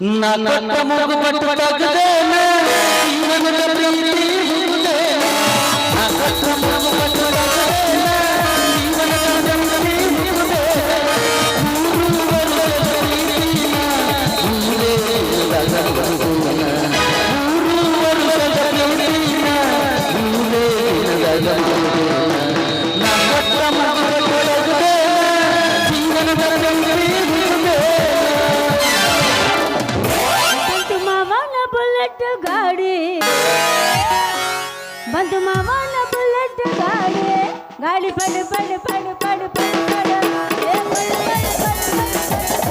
ನನ್ನ ಮಗು ಪಟ್ಟು ತಗದೇನ ಜೀವನದ ಪ್ರೀತಿ ಗಾಡಿ ಪಡು ಪಡು ಪಡು ಪಡು ಪಡು ಪಡು ಏ ಪಡು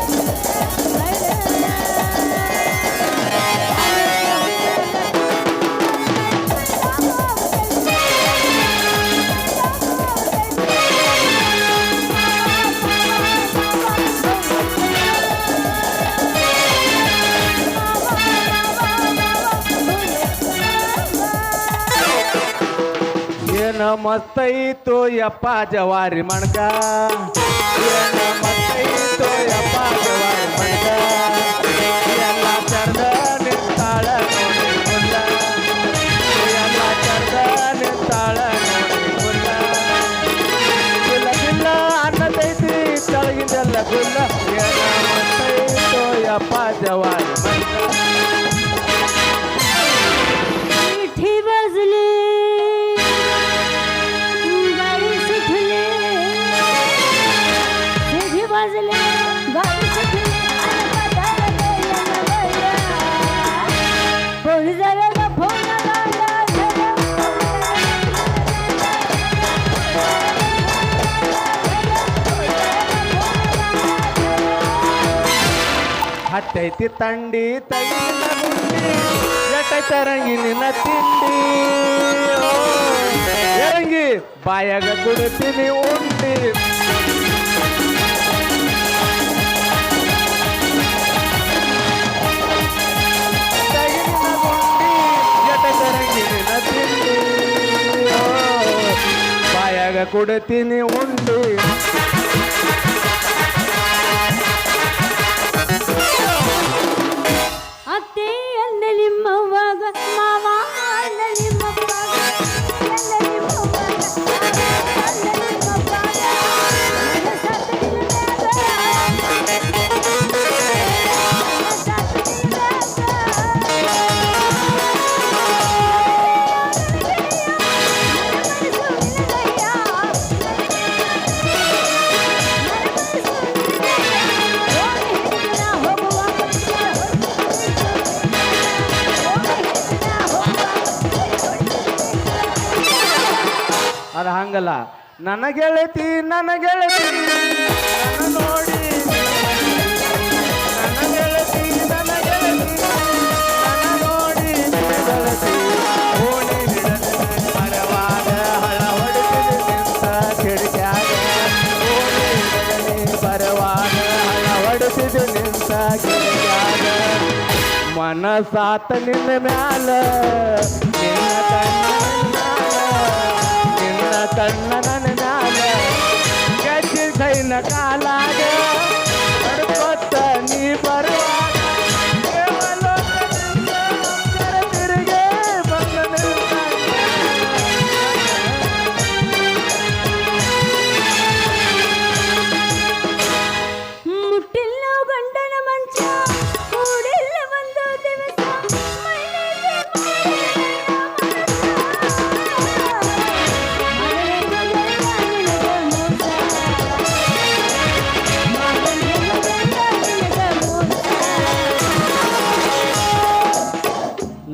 ಏನ ಮಸ್ತೈತು ಯಪ್ಪ ಜವಾರಿ ಮಣಕ. ಏನ ಮಸ್ತೈತು ಯಪ್ಪ ಜವಾರಿ ಮಣಕ. ಎಲ್ಲ ಚಂದ ನಿಂತಾಳ ಮುಲ್ಲ ಎಲ್ಲ ಚಂದ ನಿಂತಾಳ ಇಲ್ಲ ಗುಲ್ಲ ಅನ್ನದೈತಿ ತಳಗಿಂದೆಲ್ಲ ಮಸ್ತೈತು ಯಪ್ಪ ಜವಾರಿ ಹತ್ತೈತಿ ತಂಡಿ ತಗಿನ ಗುಂಡಿ ಎಟ್ಟೈತ ರಂಗಿನ ತಿಂಡಿ ಓ, ಎರಂಗಿ ಬಾಯಾಗ ಕುಡ್ತೀನಿ ಉಂಡಿ ತಗಿನ ಗುಂಡಿ ಎಟ್ಟೈತ ರಂಗಿನ ತಿಂಡಿ ಓ, ಬಾಯಾಗ ಕುಡ್ತೀನಿ ಉಂಡಿ ಹಂಗಲ್ಲ. ನನ್ನ ಗೆಳತಿ ನನ್ನ ಗೆಳತಿ ನೋಡಿ ನನ್ನ ಮನಸಾತ ನಿನ್ನ ಮ್ಯಾಲ ನಿನ್ನ ಕಣ್ಣ ಕಣ್ಣ ನನ್ನ ಕಾಲಾಗ.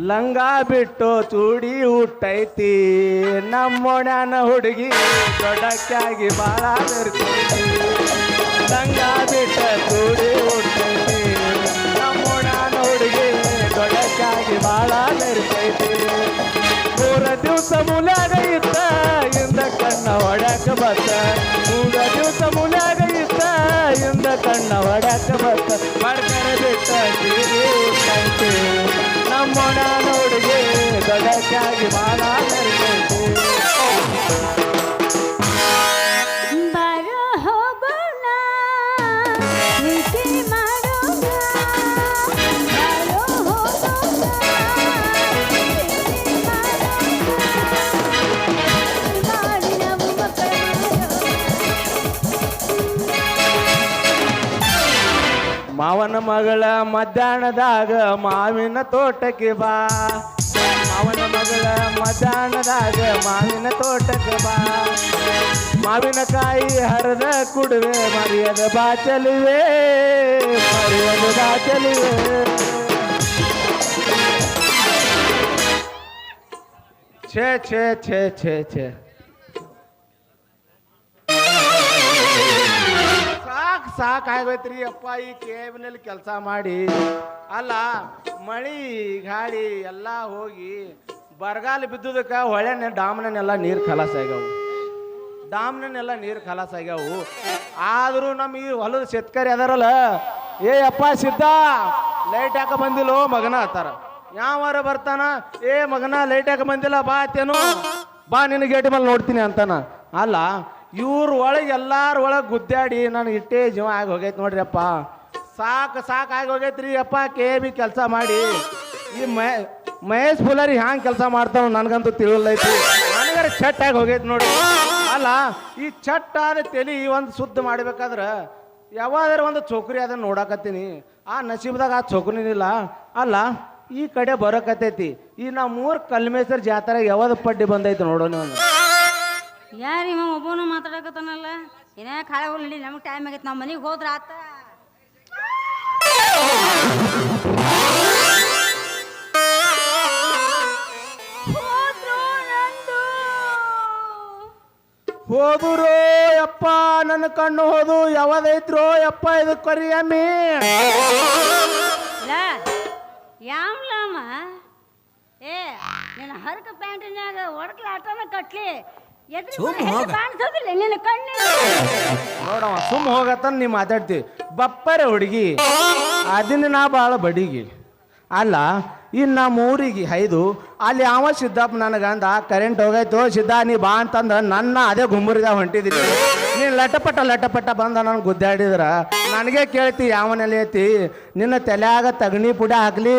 ಲಂಗ ಬಿಟ್ಟು ತುಡಿ ಹುಟ್ಟೈತಿ. ನಮ್ಮೊಡನ ಹುಡುಗಿ ದೊಡ್ಡಕ್ಕಾಗಿ ಬಾಳ ಬೆರ್ತೈತಿ ಲಂಗ ಬಿಟ್ಟ ಚೂಡಿ ಹುಟ್ಟೈತಿ. ನಮ್ಮೊಣನ ಹುಡುಗಿ ದೊಡ್ಡಕ್ಕಾಗಿ ಬಾಳ ಬೆರ್ತೈತಿ ಮೂರ ದಿವಸ ಮುಲಾಗ ಇತ್ತ ಇಂದ ಕಣ್ಣ ಒಡಕ ಬತ್ತ. ಮೂರ ದಿವಸ ಮುಲಾಗ ಇತ್ತ ಇಂದ ಕಣ್ಣ ಒಡಕ ಬತ್ತ. ಮಡ್ಕರ ಬಿಟ್ಟ ನಮ್ಮೊಣ ನೋಡಿಗೆ ದೊಡ್ಡಕ್ಕಾಗಿ ಬಾಳ ಮಾವನ ಮಗಳ ಮಧ್ಯಾಹ್ನದಾಗ ಮಾವಿನ ತೋಟಕ್ಕೆ ಬಾ. ಅವನ ಮಗಳ ಮಧ್ಯಾಹ್ನದಾಗ ಮಾವಿನ ತೋಟಕ್ಕೆ ಬಾ. ಮಾವಿನಕಾಯಿ ಹರಿದ ಕುಡುವೆ ಮರಿಯದ ಬಾಚಲಿವೆ ಮರಿಯದ ಬಾಚಲಿವೆ. ಛೇ ಛೇ ಛೇ ಛೇ ಛೇ. ಸಾಕ್ ಸಾಕ್ ಆಗೋಯ್ತ್ರಿ ಅಪ್ಪ, ಈ ಕೇಬಿನಲ್ಲಿ ಕೆಲಸ ಮಾಡಿ. ಅಲ್ಲ, ಮಳಿ, ಗಾಳಿ ಎಲ್ಲ ಹೋಗಿ ಬರಗಾಲ ಬಿದ್ದುದಕ್ಕೆ ಹೊಳೆನೆ ಡಾಮ್ನನ್ನೆಲ್ಲ ನೀರು ಖಲಾಸ ಆಗ್ಯಾವು. ಡಾಮ್ನೆಲ್ಲ ನೀರು ಖಲಾಸ ಆಗ್ಯಾವು. ಆದರೂ ನಮ್ಮ ಈ ಹೊಲದ ಶೇತ್ಕರಿ ಅದಾರಲ್ಲ, ಏ ಅಪ್ಪ, ಸಿದ್ಧ ಲೈಟ್ ಯಾಕೆ ಬಂದಿಲ್ಲೋ? ಮಗನ ಅತ್ತಾರ ಯಾವಾರ ಬರ್ತಾನ? ಏ ಮಗನ ಲೈಟ್ ಯಾಕೆ ಬಂದಿಲ್ಲ? ಬಾ ಅತ್ತೇನು ಬಾ, ನಿನ್ನ ಗೇಟ್ ಮೇಲೆ ನೋಡ್ತೀನಿ ಅಂತಾನ. ಅಲ್ಲ ಇವ್ರ ಒಳಗೆ ಎಲ್ಲಾರ ಒಳಗೆ ಗುದ್ದಾಡಿ ನಾನು ಇಟ್ಟೇ ಜೀವ ಆಗಿ ಹೋಗೈತೆ ನೋಡ್ರಿ ಅಪ್ಪ. ಸಾಕು ಸಾಕು ಆಗಿ ಹೋಗೈತ್ರಿ ಅಪ್ಪ ಕೆ ಬಿ ಕೆಲಸ ಮಾಡಿ. ಈ ಮಹೇ, ಮಹೇಶ್ ಪುಲರಿ ಹ್ಯಾಂಗೆ ಕೆಲಸ ಮಾಡ್ತಾವ ನನಗಂತೂ ತಿಳಿಲ್ಲೈತಿ ನನಗರ ಚಟ್ ಆಗಿ ಹೋಗೈತಿ ನೋಡಿ. ಅಲ್ಲ, ಈ ಚಟ್ ಆದ ತಲೆ ಒಂದು ಶುದ್ಧ ಮಾಡ್ಬೇಕಾದ್ರೆ ಯಾವಾಗಾರ ಒಂದು ಚೌಕರಿ ಅದನ್ನು ನೋಡಾಕತ್ತೀನಿ. ಆ ನಸೀಬ್ದಾಗ ಆ ಚೌಕರಿನಿಲ್ಲ. ಅಲ್ಲ, ಈ ಕಡೆ ಬರೋಕತ್ತೈತಿ. ಈ ನಾವು ಮೂರು ಕಲ್ಮೇಶ್ವರ ಜಾತ್ರೆ ಯಾವ್ದು ಪಡ್ಡಿ ಬಂದೈತಿ ನೋಡೋಣ ಯಾರು ಇವ? ಒಬ್ಬನು ಮಾತಾಡಕತ್ತನಲ್ಲ. ಏನೇ ಖಾಳೆ ಹೋಗ್ಲಿ ನಮಗೆ ಟೈಮ್ ಆಗೈತೆ. ನಾವು ಮನೆಗೆ ಹೋದ್ರ ಆತ. ಹೋದ್ರೋ ಅಪ್ಪ ಯಪ್ಪ ನನ್ನ ಕಣ್ಣು ಹೋದು ಯಾವದೈತ್ರೋ ಯಪ್ಪ ಇದು ಕರಿಯಮ್ಮಿ ಯಾಮ್ಲಮ್ಮ ಏ ನಿನ್ನ ಹರಕ ಪ್ಯಾಂಟಿನ್ಯಾಗ ಒಡಕ್ಲ ಆಟನ ಕಟ್ಲಿ. ಎದ್ರ ಕಾಣಿಸೋದಿಲ್ಲ ನಿನ್ನ ಕಣ್ಣು ನೋಡವ ಸುಮ್ಮ ಹೋಗತ್ತ ನೀ ಮಾತಾಡ್ತಿ. ಬಪ್ಪರೆ ಹುಡುಗಿ ಅದನ್ನ ನಾ ಭಾಳ ಬಡಿಗಿ. ಅಲ್ಲ ಇನ್ನು ನಮ್ಮ ಊರಿಗೆ ಹೈದು ಅಲ್ಲಿ ಯಾವ ಸಿದ್ದಪ್ಪ ನನಗಂದ ಕರೆಂಟ್ ಹೋಗೈತು ಸಿದ್ದ ನೀ ಬಾ ಅಂತಂದ ನನ್ನ ಅದೇ ಗುಂಬುರಿದಾಗ ಹೊಂಟಿದ್ದೀನಿ ನೀನು ಲಟಪಟ ಲಟಪಟ ಬಂದ ನನಗೆ ಗುದ್ದಾಡಿದ್ರ. ನನಗೆ ಕೇಳ್ತಿ ಯಾವನಲ್ಲಿ ಐತಿ? ನಿನ್ನ ತಲೆಯಾಗ ತಗಣಿ ಪುಡಿ ಹಾಕ್ಲಿ.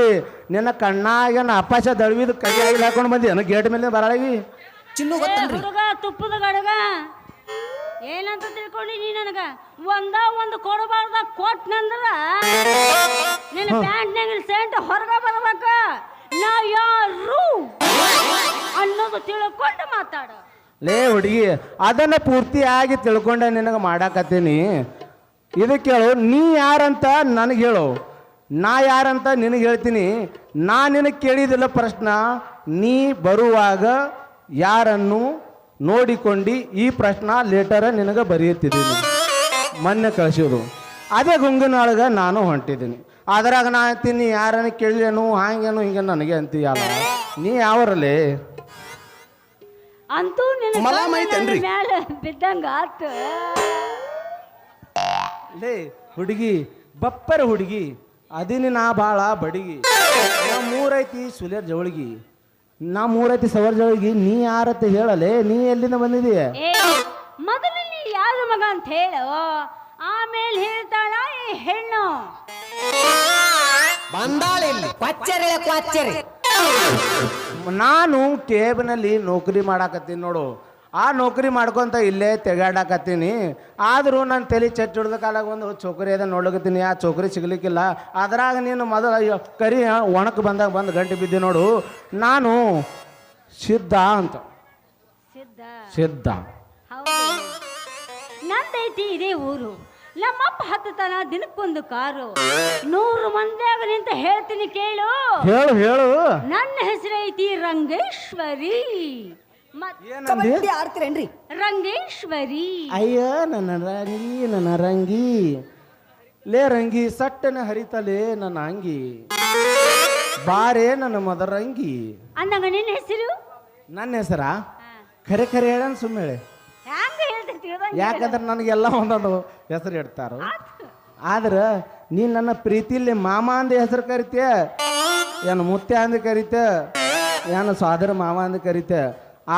ನಿನ್ನ ಕಣ್ಣಾಗ ಅಪಾಶ ದಳವಿದ ಕೈ ಹಾಕೊಂಡು ಬಂದಿ? ನನಗೆ ಗೇಟ್ ಮೇಲೆ ಬರಳಗಿ ಚಿನ್ನು ಗೊತ್ತನ್ರಿ? ಹುಡುಗ ತುಪ್ಪದ ಗಡಗ. ಏನಂತ ತಿಳ್ಕೊಂಡಿ ನೀ ನನಗ? ಒಂದ ಒಂದು ಕೊಡಬಾರ್ದ ಕೊಟ್ನಂದ್ರ ನಿನ್ನ ಪ್ಯಾಂಟ್ನಾಗ ಸೆಂಟ್ ಹೊರಗ ಬರ್ಬೇಕ. ನಾ ಯಾರು ಅನ್ನೋದು ತಿಳ್ಕೊಂಡು ಮಾತಾಡ. ಲೇ ಹುಡುಗಿ ಅದನ್ನ ಪೂರ್ತಿಯಾಗಿ ತಿಳ್ಕೊಂಡೆ ನಿನಗೆ ಮಾಡಾಕತ್ತೀನಿ. ಇದು ಕೇಳು ನೀ ಯಾರಂತ ನನಗೆ ಹೇಳು. ನಾ ಯಾರಂತ ನಿನಗೆ ಹೇಳ್ತೀನಿ. ನಾ ನಿನಗೆ ಕೇಳಿದಿಲ್ಲ ಪ್ರಶ್ನ. ನೀ ಬರುವಾಗ ಯಾರನ್ನು ನೋಡಿಕೊಂಡು ಈ ಪ್ರಶ್ನ ಲೇಟರ ನಿನಗೆ ಬರೆಯುತ್ತಿದ್ದೀನಿ. ಮೊನ್ನೆ ಕಳಿಸೋದು ಅದೇ ಗುಂಗಿನೊಳಗೆ ನಾನು ಹೊಂಟಿದ್ದೀನಿ. ಅದ್ರಾಗ ನಾ ಅಂತೀನಿ ಯಾರನ್ನು ಕೇಳಿಲೇನು ಹಾಂಗೇನು ಹಿಂಗೆ ನನಗೆ ಅಂತೀಯಲ್ಲ. ನೀ ಯಾವರಲ್ಲಿ? ಅಂತೂ ನಿನಗೆ ಮ್ಯಾಲ ಬಿದ್ದಂಗ ಆತ. ಲೇ ಹುಡುಗಿ ಬಪ್ಪರ ಹುಡುಗಿ ಅದಿನಿ ನಾ ಭಾಳ ಬಡಿಗಿ. ನಾ ಮೂರೈತಿ ಸುಲೇರ್ ಜವಳಿಗಿ. ನಾ ಮೂರತಿ ಸವರ್ ಜವಳಿಗಿ ನೀ ಯಾರತ್ತೆ ಹೇಳಲೆ? ನೀ ಎಲ್ಲಿಂದ ಬಂದಿದೀಯ ಏ ಮೊದಲು ನೀ ಯಾರ ಮಗ ಅಂತ ಹೇಳು. ಆಮೇಲೆ ಹೇಳ್ತಾಳ ಈ ಹೆಣ್ಣು. ಬಂದಾಳ ಇಲ್ಲಿ. ಕ್ವಚ್ಚರೆ ಕ್ವಚ್ಚರೆ. ನಾನು ಟೇಬ್ನಲ್ಲಿ ನೌಕರಿ ಮಾಡಾಕತ್ತೀನಿ ನೋಡು. ಆ ನೌಕರಿ ಮಾಡ್ಕೊಂತ ಇಲ್ಲೇ ತೆಗಾಡಾಕತ್ತೀನಿ. ಆದರೂ ನಾನು ತಲೆ ಚಟ್ ಹಿಡ್ದ ಕಾಲಾಗ ಒಂದು ಚೌಕರಿ ಅದ ನೋಡ್ಲಕತ್ತೀನಿ. ಆ ಚೌಕರಿ ಸಿಗ್ಲಿಕ್ಕಿಲ್ಲ. ಅದ್ರಾಗ ನೀನು ಮೊದಲು ಅಯ್ಯೋ ಕರಿ ಒಣಕ್ಕೆ ಬಂದಾಗ ಬಂದು ಗಂಟೆ ಬಿದ್ದೆ ನೋಡು. ನಾನು ಸಿದ್ಧ ಅಂತ. ಸಿದ್ಧ? ನಂದೈತಿ ಇದೇ ಊರು. ನಮ್ಮಪ್ಪ ಹತ್ತತನ ದಿನಕ್ಕೊಂದು ಕಾರು. ನೂರು ಮಂದಿಯಾಗ ನಿಂತ ಹೇಳ್ತೀನಿ ಕೇಳು. ಹೇಳು ಹೇಳು. ನನ್ನ ಹೆಸರೈತಿ ರಂಗೇಶ್ವರಿ. ಮತ್ ಏನಂದಿ ಕಬಡ್ಡಿ ಆಡ್ತೀರೇನ್ರಿ? ರಂಗೇಶ್ವರಿ. ಅಯ್ಯ ನನ್ನ ರಂಗಿ ನನ್ನ ರಂಗಿ. ಲೇ ರಂಗಿ ಸಟ್ಟನೆ ಹರಿತಲೇ ನನ್ನ ಅಂಗಿ. ಬಾರೇ ನನ್ನ ಮದರಂಗಿ ಅಂದಂಗ ನಿನ್ನ ಹೆಸರು? ನನ್ನ ಹೆಸರ? ಖರೆ ಖರೆ ಹೇಳನ್ ಸುಮ್ಮನೆ ಹೇಳಿ ಹ್ಯಾಂಗ ಹೇಳ್ತೀನಿ ತಿಳ್ದಂಗೆ ಯಾಕಂದ್ರೆ ನನಗೆಲ್ಲ ಒಂದೊಂದು ಹೆಸರು ಇಡ್ತಾರ. ಆದ್ರೆ ನೀ ನನ್ನ ಪ್ರೀತಿಲಿ ಮಾಮ ಅಂದ ಹೆಸರು ಕರಿತೀಯ? ಏನು ಮುತ್ತೆ ಅಂದ ಕರಿತೆ ಏನು ಸಾದರ ಮಾವ ಅಂದ ಕರಿತ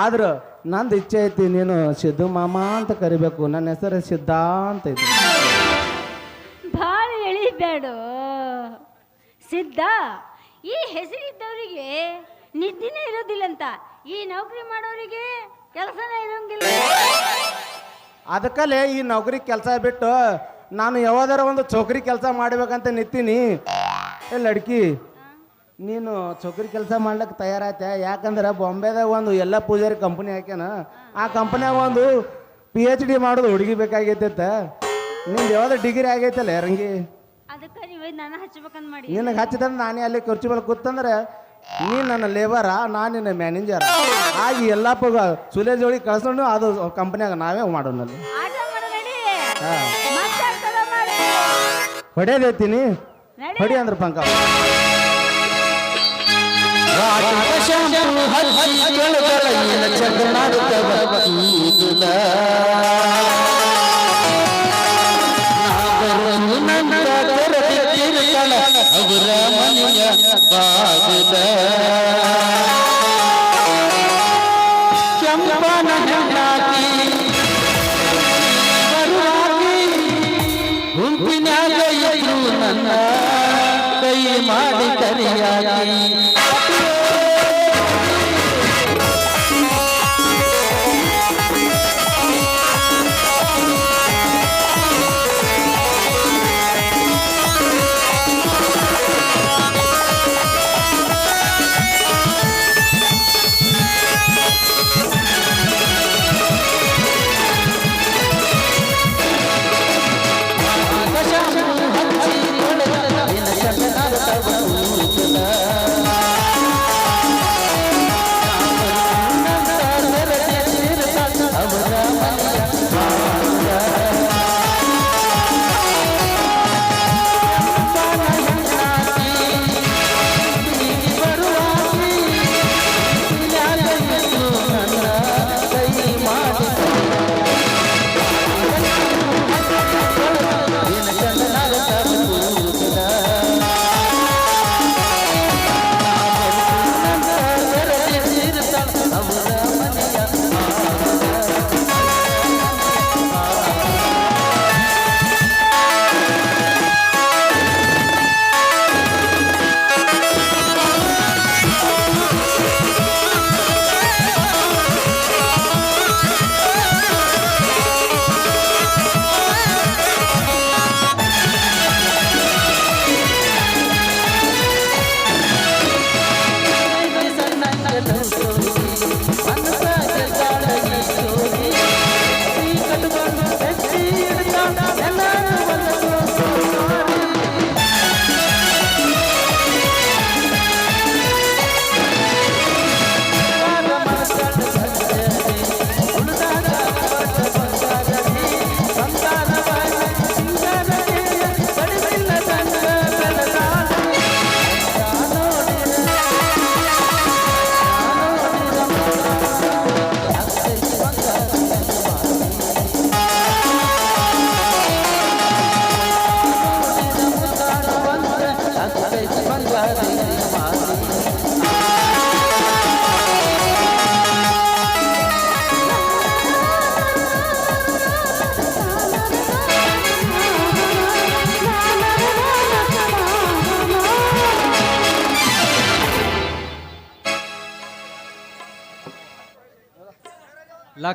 ಆದ್ರೆ ನಂದು ಇಚ್ಛೆ ಐತಿ ನೀನು ಸಿದ್ದು ಮಾಮ ಅಂತ ಕರಿಬೇಕು. ನನ್ನ ಹೆಸರು ಸಿದ್ಧ ಅಂತ ಐತಿ. ಭಾಳ ಎಳಿಬೇಡ. ಸಿದ್ಧ ಈ ಹೆಸರಿದ್ದವರಿಗೆ ನಿದ್ದಿನೇ ಇರೋದಿಲ್ಲಂತ. ಈ ನೌಕರಿ ಮಾಡೋರಿಗೆ ಕೆಲಸನೇ ಇರೋಂಗಿಲ್ಲ. ಅದಕ್ಕಲ್ಲೇ ಈ ನೌಕರಿ ಕೆಲಸ ಬಿಟ್ಟು ನಾನು ಯಾವ್ದಾರ ಒಂದು ಚೌಕರಿ ಕೆಲಸ ಮಾಡ್ಬೇಕಂತ ನಿಂತೀನಿ. ಲಡ್ಕಿ ನೀನು ಚೌಕರಿ ಕೆಲಸ ಮಾಡ್ಲಿಕ್ಕೆ ತಯಾರಾಯ್ತ. ಯಾಕಂದ್ರೆ ಬಾಂಬೆದಾಗ ಒಂದು ಎಲ್ಲ ಪೂಜಾರಿ ಕಂಪನಿ ಹಾಕ್ಯಾನ. ಆ ಕಂಪನ್ಯಾಗ ಒಂದು ಪಿ ಎಚ್ ಡಿ ಮಾಡೋದು ಹುಡುಗಿ ಬೇಕಾಗೈತೆ ನಿಂದು ಯಾವ್ದು ಡಿಗ್ರಿ ಆಗೈತಲ್ಲ ರಂಗಿ ಅದಕ್ಕೆ ನೀವು ನಾನು ಹಚ್ಬೇಕಂತ ಮಾಡಿ. ನಿನಗೆ ಹಚ್ಚಿದಂದ್ರೆ ನಾನೇ ಅಲ್ಲಿ ಖರ್ಚು ಮೇಲೆ ಕೂತಂದ್ರೆ ನೀ ನನ್ನ ಲೇಬರ ನಾನು ನಿನ್ನ ಮ್ಯಾನೇಜರ್ ಆಗಿ ಎಲ್ಲ ಪಗ ಸುಲೇ ಜೋಡಿ ಕಳ್ಸೋಣ ಅದು ಕಂಪ್ನ್ಯಾಗ ನಾವೇ ಮಾಡೋಣ ಆಟ ಮಾಡು ನಡಿ. ಹಾಂ. ಮತ್ತೆ ಆಟದ ಮಾಡಿ. ಹೊಡೆಯದೈತೀನಿ ನಡಿ. ಹೊಡಿ ಅಂದ್ರೆ ಪಂಕ ಅವರ ಮನೆಯ ಬಾಗಿಲ ಕೆಂಪನ ಹೆಣ್ಣಾಗಿ ಬರುವಾಗಿ ಗುಂಪಿನಾಗ ಇದ್ರು ನನ್ನ ಕೈ ಮಾಡಿ ಕರಿಯಾಗಿ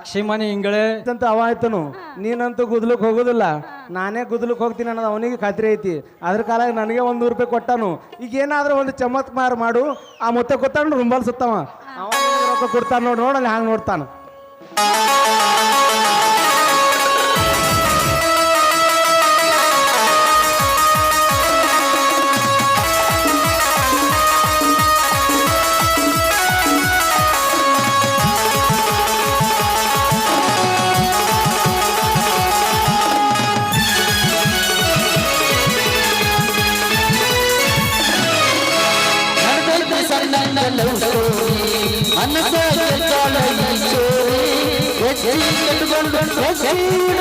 ಲಕ್ಷ್ಮಣ ಹಿಂಗಳೇ. ಅಂತ ಅವ ಆಯ್ತನು. ನೀನಂತೂ ಗುದ್ಲಕ್ ಹೋಗೋದಿಲ್ಲ. ನಾನೇ ಗುದ್ಲಕ್ ಹೋಗ್ತೀನಿ ಅನ್ನೋದು ಅವನಿಗೆ ಖಾತ್ರಿ ಐತಿ. ಅದ್ರ ಕಾಲ ನನಗೆ ಒಂದು ನೂರು ರೂಪಾಯಿ ಕೊಟ್ಟಾನು. ಈಗ ಏನಾದ್ರೂ ಒಂದು ಚಮತ್ಕಾರ ಮಾಡು. ಆ ಮೊತ್ತ ಕೊತ್ತಾನು ರುಂಬಲ್ ಸುತ್ತವ. ಅವ ಕೊಡ್ತಾನ ನೋಡಿ ಅಲ್ಲಿ ಹಂಗೆ ನೋಡ್ತಾನ. Yeah.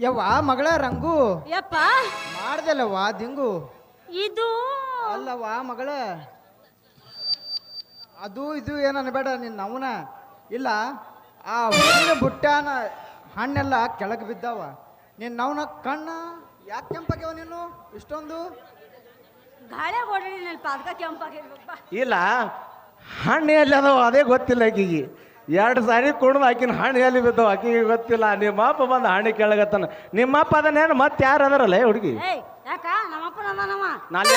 ಯವ್ವ ಮಗಳ ರಂಗು? ಯಪ್ಪ. ಮಾಡ್ದಲ್ಲವ್ವ ದಿಂಗು? ಇದು. ಅಲ್ಲವ್ವ ಮಗಳ? ಅದು ಇದು ಏನು ಅನ್ಬೇಡ ನಿನ್ನ ಅವನ ಇಲ್ಲ ಆ ಹಣ್ಣಿನ ಬುಟ್ಟಾನ ಹಣ್ಣೆಲ್ಲ ಕೆಳಗೆ ಬಿದ್ದಾವ. ನಿನ್ನ ಅವನ ಕಣ್ಣ ಯಾಕೆ ಕೆಂಪಾಗ್ಯಾವ ನೀನು? ಇಷ್ಟೊಂದು? ಗಾಳಿ ಓಡಾಡಿನಲ್ಪ ಅದಕ್ಕೆ ಕೆಂಪಾಗಿರ್ಬೇಕಪ್ಪ ಇಲ್ಲ ಹಣ್ಣು ಎಲ್ಲಿ ಅದಾವ ಅದೇ ಗೊತ್ತಿಲ್ಲ ಆಕಿಗೆ ಎರಡು ಸಾರಿ ಕುಡ್ದು ಆಕಿನ ಹಣ್ಣು ಎಲ್ಲಿ ಬಿದ್ದವು? ಆಕಿಗೆ ಗೊತ್ತಿಲ್ಲ. ನಿಮ್ಮಪ್ಪ ಬಂದು ಹಣ್ಣು ಕೇಳಗತ್ತಾನ. ನಿಮ್ಮ ಅಪ್ಪ ಅದನ್ನೇನು ಮತ್ತೆ ಯಾರು ಅದರಲ್ಲ ಹುಡುಗಿ? ನಮ್ಮಪ್ಪ ನಾನು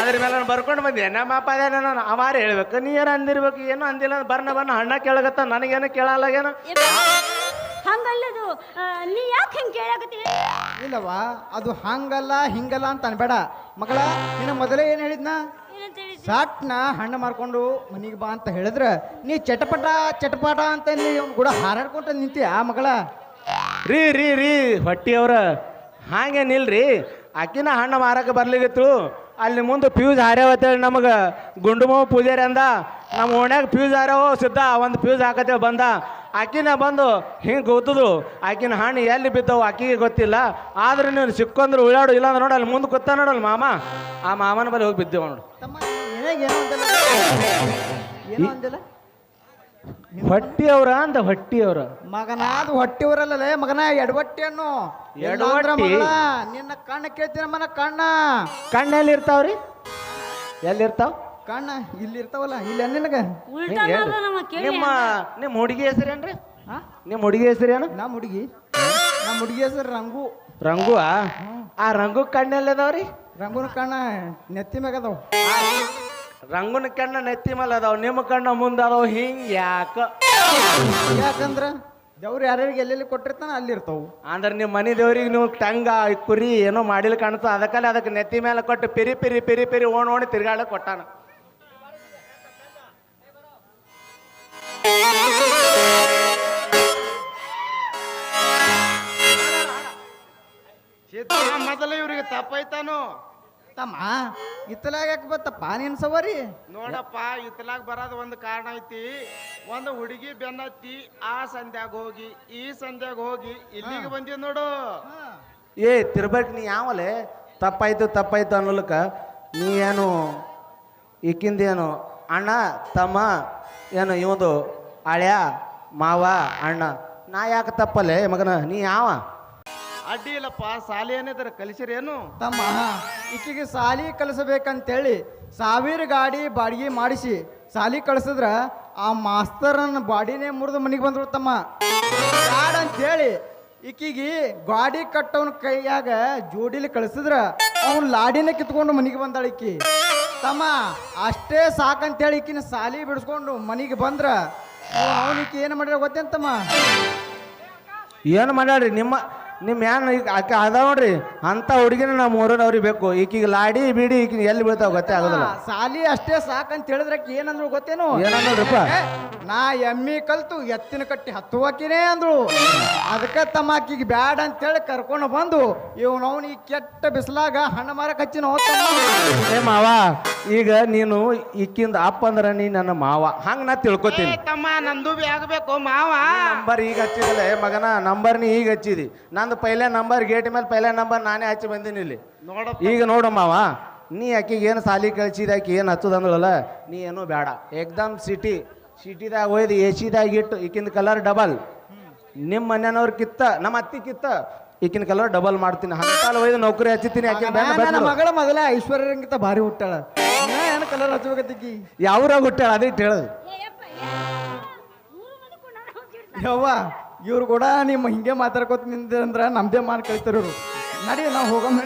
ಅದ್ರ ಮೇಲೆ ನಾನು ಬರ್ಕೊಂಡು ಬಂದೆ. ನಮ್ಮ ಅಪ್ಪ ಅದೇನೇನೋ ಅವಾರ ಹೇಳ್ಬೇಕು? ನೀ ಏನು ಅಂದಿರ್ಬೇಕು? ಏನು ಅಂದಿಲ್ಲ ಬರ್ನ ಬರ್ನ ಹಣ್ಣ ಕೇಳಗತ್ತ ನನಗೇನು ಕೇಳಲ್ಲ ಏನು ಹಂಗಲ್ಲದು ಆ, ನೀ ಯಾಕೆ ಹಿಂಗೆ ಇಲ್ಲವ್ವ ಅದು ಹಂಗಲ್ಲ ಹಿಂಗಲ್ಲ ಅಂತ ಅನ್ಬೇಡ. ಮಗಳ ನಿನ್ನ ಮೊದಲೇ ಏನು ಹೇಳಿದ್ನಾ? ಸಾಟ್ನ ಹಣ್ಣು ಮಾರ್ಕೊಂಡು ಮನಿಗೆ ಬಾ ಅಂತ ಹೇಳಿದ್ರೆ ನೀ ಚಟಪಟ ಚಟಪಟ ಅಂತ ನೀ ಅವ್ನ್ ಕೂಡ ಹಾರಾಡ್ಕೊಂತ ನಿಂತಿ ಆ ಮಗಳ? ರೀ ರೀ ರೀ ಹೊಟ್ಟಿಯವ್ರ ಹಾಗೇನಿಲ್ರಿ ಆಕಿನ ಹಣ್ಣು ಮಾರಕ್ಕೆ ಬರ್ಲಿಗಿತ್ತು. ಅಲ್ಲಿ ಮುಂದೆ ಫ್ಯೂಸ್ ಹಾರ್ಯಾವತ್ತೇಳಿ ನಮಗೆ. ಗುಂಡುಮವ್ ಪೂಜಾರಿ ಅಂದ. ನಮ್ಮ ಓಣ್ಯಾಗ ಪ್ಯೂಸ್ ಹಾರ್ಯಾವ ಸಿದ್ಧ ಒಂದು ಪ್ಯೂಸ್ ಹಾಕತ್ತೇವೆ ಬಂದ. ಆಕಿನ ಬಂದು ಹಿಂಗೆ ಗೊತ್ತದು ಆಕಿನ ಹಣ್ಣು ಎಲ್ಲಿ ಬಿದ್ದವು ಆಕಿಗೆ ಗೊತ್ತಿಲ್ಲ. ಆದ್ರೆ ನೀನು ಸಿಕ್ಕಂದ್ರೆ ಉಳ್ಳಾಡು ಇಲ್ಲ ನೋಡಿ ಅಲ್ಲಿ ಮುಂದೆ ಕೂತ ನೋಡಲ್ಲ ಮಾಮ. ಆ ಮಾಮನ ಬಳಿ ಹೋಗಿ ಬಿದ್ದೆವು ನೋಡು. ತಮ್ಮ ಏನಾಗ ಏನೋ ಅಂದಿಲ್ಲ ಏನೋ ಮಗನಾದ ಹೊಟ್ಟಿ ಮಗನ ಎಡವಟ್ಟಿ. ಅನ್ನು? ನಿನ್ನ ಕಣ್ಣ ಕೇಳ್ತೀನಿ ಮನ ಕಣ್ಣ. ಕಣ್ಣು ಎಲ್ಲಿ ಇರ್ತಾವ್ರಿ? ಎಲ್ಲಿ ಇರ್ತಾವ? ಕಣ್ಣ ಇಲ್ಲಿ ಇರ್ತಾವಲ್ಲ ಇಲ್ಲಿ ನಿನಗ? ಉಲ್ಟಾ ನಮ್ಮ ಕೇಳಿ ನಿಮ್ಮ ನಿಮ್ಮ ಹುಡುಗಿ ಹೆಸರೇನ್ರಿ ಹಾ ನಿಮ್ಮ ಹುಡುಗಿ ಹೆಸರೇನು ನಮ್ಮ ಹುಡುಗಿ. ನಮ್ಮ ಹುಡುಗಿ ಹೆಸರು ರಂಗು. ರಂಗು ಆ ರಂಗು ಕಣ್ಣಲ್ಲಿ ಅದಾವ್ರಿ ರಂಗುನ ಕಣ್ಣ ನೆತ್ತಿ ಮ್ಯಾಗ ಅದಾವ ರಂಗುನ ಕಣ್ಣ ನೆತ್ತಿ ಮೇಲೆ ಅದಾವ ನಿಮ್ಮ ಕಣ್ಣ ಮುಂದೆ ಅದಾವ ಹಿಂಗ್ ಯಾಕ? ಯಾಕಂದ್ರ ದೇವ್ರು ಯಾರ್ಯಾರಿಗೆ ಎಲ್ಲೆಲ್ಲಿ ಕೊಟ್ಟಿರ್ತಾನ ಅಲ್ಲಿ ಇರ್ತಾವು. ಅಂದ್ರೆ ನಿಮ್ಮ ಮನೆ ದೇವ್ರಿಗೆ ನೀವು ತಂಗ ಕುರಿ ಏನೋ ಮಾಡಿಲ್ಲ ಕಾಣ್ತ ಅದಕ್ಕಲ್ಲಿ ಅದಕ್ಕೆ ನೆತ್ತಿ ಮೇಲೆ ಕೊಟ್ಟು ಪಿರಿ ಪಿರಿ ಪಿರಿ ಪಿರಿ ಓಣ್ ಓಣಿ ತಿರ್ಗಾಳ ಕೊಟ್ಟಾನ. ಮೊದಲು ಇವ್ರಿಗೆ ತಪ್ಪಾಯ್ತಾನು ತಮ್ಮ ಇತ್ತಲಾಗ ಯಾಕೆ ಬತ್ತಪ್ಪ ನೀನ್ ಸವಾರಿ. ನೋಡಪ್ಪ ಇತ್ತಲಾಗ ಬರೋದು ಒಂದು ಕಾರಣ ಐತಿ. ಒಂದು ಹುಡುಗಿ ಬೆನ್ನತ್ತಿ ಆ ಸಂಧ್ಯಾಗ ಹೋಗಿ ಈ ಸಂಧ್ಯಾಗ ಹೋಗಿ ಇಲ್ಲಿಗೆ ಬಂದಿ ನೋಡು. ಏ ತಿರ್ಬೇಕ್ ನೀ ಯಾವಲೆ? ತಪ್ಪಾಯ್ತು ತಪ್ಪಾಯ್ತು ಅನ್ನೋಲಕ ನೀ ಏನು ಈಕಿಂದೇನು ಅಣ್ಣ ತಮ್ಮ ಏನು ಇವಂದು ಅಳ್ಯ ಮಾವ ಅಣ್ಣ. ನಾ ಯಾಕೆ ತಪ್ಪಲ್ಲೇ ಮಗನ? ನೀ ಯಾವ? ಅಡ್ಡಿ ಇಲ್ಲಪ್ಪ ಸಾಲಿ ಏನಿದ್ರ ಕಲಿಸಿರೇನು ತಮ್ಮ ಈಕಿಗೆ ಸಾಲಿ ಕಲಿಸಬೇಕಂತೇಳಿ ಸಾವಿರ ಗಾಡಿ ಬಾಡಿಗೆ ಮಾಡಿಸಿ ಸಾಲಿ ಕಳಿಸಿದ್ರ ಆ ಮಾಸ್ತರನ ಬಾಡಿನೇ ಮುರಿದು ಮನೆಗೆ ಬಂದ್ರು ತಮ್ಮ. ಬ್ಯಾಡ ಅಂತೇಳಿ ಈಕಿಗೆ ಗಾಡಿ ಕಟ್ಟವನ ಕೈಯಾಗ ಜೋಡಿಲಿ ಕಳಿಸಿದ್ರ ಅವ್ನ ಲಾಡಿನ ಕಿತ್ಕೊಂಡು ಮನೆಗೆ ಬಂದಾಳ ಈಕಿ ತಮ್ಮ ಅಷ್ಟೇ ಸಾಕಂತೇಳಿ ಈಕಿನ ಸಾಲಿ ಬಿಡಿಸ್ಕೊಂಡು ಮನೆಗೆ ಬಂದ್ರ ಅವನಿಗೆ ಏನು ಮಾಡ್ಯಾರ ಗೊತ್ತೇಂತಮ್ಮ ಏನು ಮಾಡ್ಯಾಡ್ರಿ ನಿಮ್ಮ ನಿಮ್ಮ ಏನು ಈಗ ಆಕೆ ಅದಾವ ನೋಡ್ರಿ. ಅಂತ ಹುಡುಗಿನ ನಮ್ಮ ಊರಿನವ್ರಿಗೆ ಬೇಕು. ಈಕಿಗೆ ಲಾಡಿ ಬಿಡಿ ಈಕಿ ಎಲ್ಲಿ ಬೀಳ್ತಾವ ಗೊತ್ತೇ ಆಗೋದಿಲ್ಲ. ಸಾಲಿ ಅಷ್ಟೇ ಸಾಕಂತ ಹೇಳಿದ್ರೆ ಆಕಿ ಏನಂದ್ರು ಗೊತ್ತೇನು? ಏನಂದ್ರಪ್ಪ? ನಾ ಎಮ್ಮಿ ಕಲ್ತು ಎತ್ತಿನ ಕಟ್ಟಿ ಹತ್ತುವಕಿನೇ ಅಂದ್ರು. ಅದಕ್ಕೆ ತಮ್ಮ ಆಕಿಗೆ ಬ್ಯಾಡ ಅಂತೇಳಿ ಕರ್ಕೊಂಡು ಬಂದು ಇವನವನು ಈ ಕೆಟ್ಟ ಬಿಸಿಲಾಗ ಹಣ್ಣು ಮಾರಕ್ಕೆ ಹಚ್ಚಿನ ಏ ಮಾವ ಈಗ ನೀನು ಈಕಿಂದ ಅಪ್ಪ ಅಂದ್ರ ನೀ ನನ್ನ ಮಾವ. ಹಂಗ ನಾ ತಿಳ್ಕೊತೀನಿ. ತಮ್ಮ ನಂದು ಬಿ ಆಗಬೇಕು ಮಾವ. ನಂಬರ್ ಈಗ ಹಚ್ಚಿದಲ್ಲ ಏ ಮಗನ ನಂಬರ್ ನೀ ಈಗ ಹಚ್ಚಿದಿ. ನಂದು ಪೈಲೆ ನಂಬರ್ ಗೇಟ್ ಮೇಲೆ ಪೈಲೆ ನಂಬರ್ ನಾನೇ ಹಚ್ಚಿ ಬಂದೀನಿ ಇಲ್ಲಿ. ಈಗ ನೋಡು ಮಾವ ನೀ ಆಕಿಗೆ ಏನು ಸಾಲಿ ಕಳ್ಸಿದ ಆಕಿ ಏನು ಹತ್ತದಂದ್ರಲ್ಲ ನೀ ಏನೂ ಬೇಡ. ಏಕ್ದಮ್ ಸಿಟಿ ಸಿಟಿದಾಗ ಒಯ್ದು ಎ ಸಿದಾಗ ಇಟ್ಟು ಈಕಿಂದ ಕಲರ್ ಡಬಲ್ ನಿಮ್ಮ ಮನೆಯವ್ರ ಕಿತ್ತ ನಮ್ಮ ಅತ್ತಿ ಕಿತ್ತ ಈಕಿನ ಕಲರ್ ಡಬಲ್ ಮಾಡ್ತೀನಿ. ಹಂಗಾಲ ಒಯ್ದು ನೌಕರಿ ಹಚ್ಚಿತೀನಿ ಮಗಳ ಮೊದಲ ಐಶ್ವರ್ಯಂಗಿತ ಭಾರಿ ಹುಟ್ಟಾಳ. ಏನು ಕಲರ್ ಹಚ್ಚಬೇಕಿ ಯಾವ್ರಾಗ ಹುಟ್ಟಾಳ ಅದೇ ಹೇಳೋದು. ಯವ್ವ ಇವ್ರು ಕೂಡ ನಿಮ್ಮ ಹಿಂಗೆ ಮಾತಾಡ್ಕೋತ ನಿಂದ ಅಂದ್ರೆ ನಮ್ದೇ ಮಾರ್ ಕಳಿತಾರ ಇವ್ರು. ನಡಿ ನಾವು ಹೋಗಮ್ಮ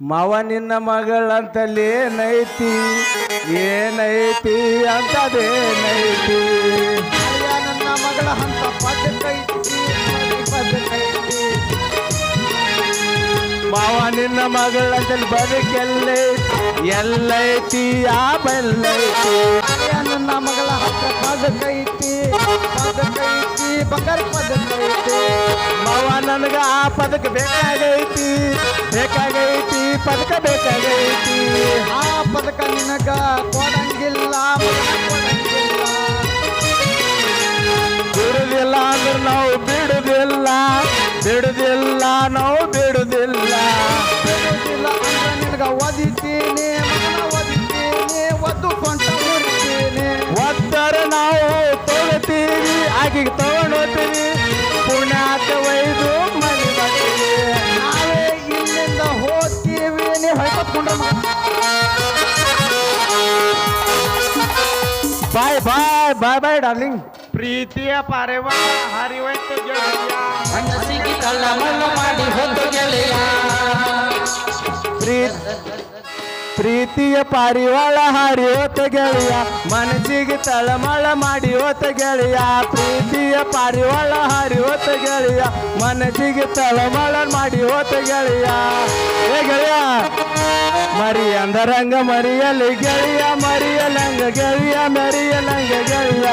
ಮಾವ ನಿನ್ನ ಮಗಳಂತಲ್ಲಿ ಏನೈತಿ? ಏನೈತಿ ಅಂತದೇನೈತಿ? ನನ್ನ ಮಗಳ ಹಂತ ಪದಕೈತಿ ಪದಕೈತಿ. ಮಾವ ನಿನ್ನ ಮಗಳಂತಲ್ಲಿ ಬದುಕೆಲ್ಲೈತಿ. ಎಲ್ಲೈತಿ ಆ ಬೆಲ್ಲೈತಿ. ನನ್ನ ಮಗಳ ಹತ್ರ ಪದಕೈತಿ ಪದಕೈತಿ ಬಂಗಾರ ಪದಕೈತಿ. ಮಾವ ನನಗ ಆ ಪದಕ ಬೇಕಾಗೈತಿ ಬೇಕಾಗೈತಿ ಪದಕ ಬೇಕಾಗೈತಿ. ಆ ಪದಕ ನಿನಗ ಕೊಡಂಗಿಲ್ಲ ಬಿಡುದಿಲ್ಲ ಅಂದ್ರೆ ನಾವು ಬಿಡುದಿಲ್ಲ ಬಿಡುದಿಲ್ಲ ನಾವು ಬಿಡುದಿಲ್ಲ. ಬಿಡುದಿಲ್ಲ ಅಂದ್ರೆ ನಿನಗ ಒದಿತೀನಿ ಬಾಯ್ ಬಾಯ್ ಬಾಯ್ ಬಾಯ್ ಡಾರ್ಲಿಂಗ್ ಪ್ರೀತಿಯ ಪಾರೆವ ಹರಿವೈತು ಗೆಳೆಯ. ಮನಸ್ಸಿಗೆ ತಳ್ಳಮಳ ಮಾಡಿ ಹೋದ ಗೆಳೆಯ. ಪ್ರೀತಿಯ ಪಾರಿವಾಳ ಹಾರಿ ಹೋತ ಗೆಳೆಯ ಮನಸ್ಸಿಗೆ ತಳಮಳ ಮಾಡಿ ಹೋತ ಗೆಳೆಯ ಪ್ರೀತಿಯ ಪಾರಿವಾಳ ಹಾರಿ ಹೋತ ಗೆಳೆಯ ಮನಸ್ಸಿಗೆ ತಳಮಳ ಮಾಡಿ ಹೋತ ಗೆಳೆಯ ಏ ಗೆಳೆಯ ಮರಿ ಅಂದರಂಗ ಮರಿಯಲಿ ಗೆಳೆಯ ಮರಿಯಲಂಗ ಗೆಳೆಯ ಮರಿಯಲಂಗ ಗೆಳೆಯ.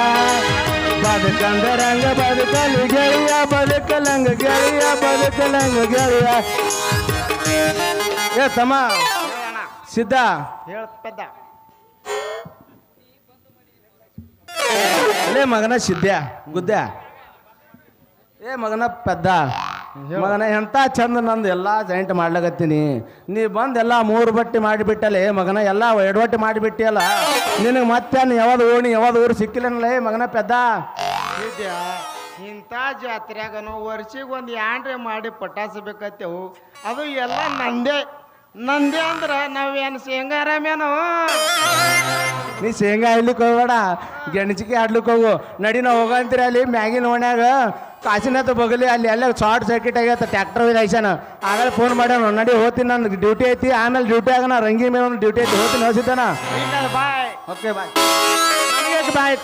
ಬದುಕಂದರಂಗ ಬದುಕಲಿ ಗೆಳೆಯ ಬದುಕಲಂಗ ಗೆಳೆಯ ಬದುಕಲಂಗ ಗೆಳೆಯ. ಏ ತಮ್ಮ. ಸಿದ್ಧ? ಹೇಳು ಪೆದ್ದ ಅಲ್ಲೇ ಮಗನ ಸಿದ್ಧ ಗುದ್ದ. ಏ ಮಗನ ಪೆದ್ದ. ಮಗನ ಎಂತ ಚಂದ ನಂದು ಎಲ್ಲ ಜಾಯಿಂಟ್ ಮಾಡ್ಲಾಗತ್ತೀನಿ ನೀ ಬಂದು ಎಲ್ಲ ಮೂರು ಬಟ್ಟೆ ಏ ಮಗನ ಎಲ್ಲ ಬಟ್ಟಿ ಮಾಡಿಬಿಟ್ಟಿಯಲ್ಲ ನಿನಗೆ ಮತ್ತೆ ಯಾವ್ದು ಓಣಿ ಯಾವ್ದು ಊರು ಸಿಕ್ಕಿಲ್ಲನಲ್ಲ ಏ ಮಗನ ಪೆದ್ದ. ಇಂಥ ಜಾತ್ರೆಗನು ವರ್ಷಿಗೆ ಒಂದು ಯಾಂಡ್ರೆ ಮಾಡಿ ಪಟಾಸಬೇಕತ್ತೇವು ಅದು ಎಲ್ಲ ನಂದೇ. ನಂದೇ ಅಂದ್ರೆ ನಾವೇನು ಶೇಂಗಾರಾಮೇನು ನೀ ಶೇಂಗಾ ಆಡ್ಲಿಕ್ಕೆ ಹೋಗ್ಬೇಡ ಗೆಣಚಿಕೆ ಆಡ್ಲಿಕ್ಕೆ ಹೋಗು. ನಡಿ ನಾವು ಹೋಗಂತೀರಿ ಅಲ್ಲಿ ಮ್ಯಾಗಿನ ಓಣ್ಯಾಗ. ಕಾಸಿನತ್ತ ಬಗಲಿ ಅಲ್ಲಿ ಎಲ್ಲ ಶಾರ್ಟ್ ಸರ್ಕಿಟ್ ಆಗೈತೆ ಟ್ಯಾಕ್ಟರ್ ಐಸನ ಆಗಲೇ ಫೋನ್ ಮಾಡ್ಯಾನ ನಡಿ ಹೋತಿ ನನ್ನ ಡ್ಯೂಟಿ ಐತಿ. ಆಮೇಲೆ ಡ್ಯೂಟಿ ನಾ ರಂಗಿ ಮೇಲೆ ಒಂದು ಡ್ಯೂಟಿ ಐತಿ ಹೋಗ್ತೀನಿ ಹೋಸಿದ್ದಾನ ಇಲ್ಲ ಬಾಯ್ ಓಕೆ ಬಾಯ್ ಬಾಯ್